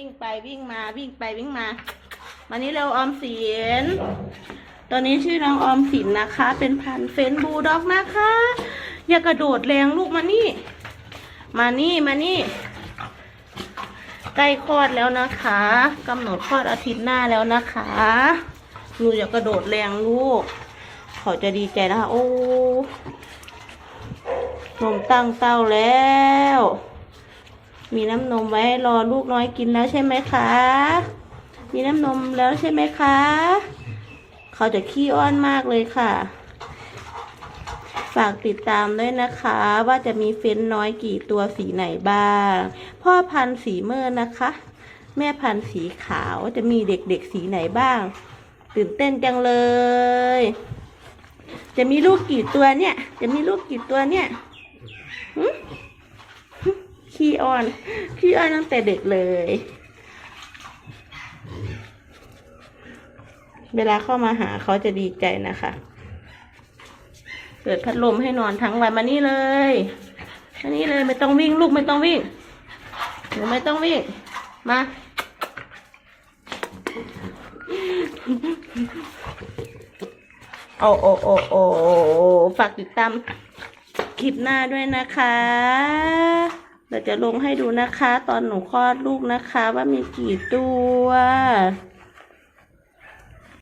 วิ่งไปวิ่งมาวิ่งไปวิ่งมามานี้เร็วออมสินตัวนี้ชื่อน้องออมสินนะคะ เป็นพันเฟนบูลด็อกนะคะ อย่ากระโดดแรงลูกมานี่ มานี่มานี่ใกล้คลอดแล้วนะคะกำหนดคลอดอาทิตย์หน้าแล้วนะคะหนูอย่ากระโดดแรงลูกเขาจะดีใจนะคะโอ้นมตั้งเต้าแล้ว มีน้ำนมไว้รอลูกน้อยกินแล้วใช่ไหมคะ มีน้ำนมแล้วใช่ไหมคะ เขาจะขี้อ้อนมากเลยค่ะ ฝากติดตามด้วยนะคะ ว่าจะมีเฟ้นน้อยกี่ตัวสีไหนบ้าง พ่อพันธุ์สีเมอร์นะคะ แม่พันธุ์สีขาวจะมีเด็กๆสีไหนบ้าง ตื่นเต้นจังเลย จะมีลูกกี่ตัวเนี่ย จะมีลูกกี่ตัวเนี่ยหึหึขี้ อ่อนขี้อ่อนตั้งแต่เด็กเลย เวลาเข้ามาหาเขาจะดีใจนะคะ เปิดพัดลมให้นอนทั้งวันมานี่เลยมานี่เลยไม่ต้องวิ่งลูกไม่ต้องวิ่งหนูไม่ต้องวิ่ง มาโอ้โอ้โอ้โอ้ฝากติดตามคลิปหน้าด้วยนะคะ เดี๋ยวจะลงให้ดูนะคะ ตอนหนูคลอดลูกนะคะ ว่ามีกี่ตัว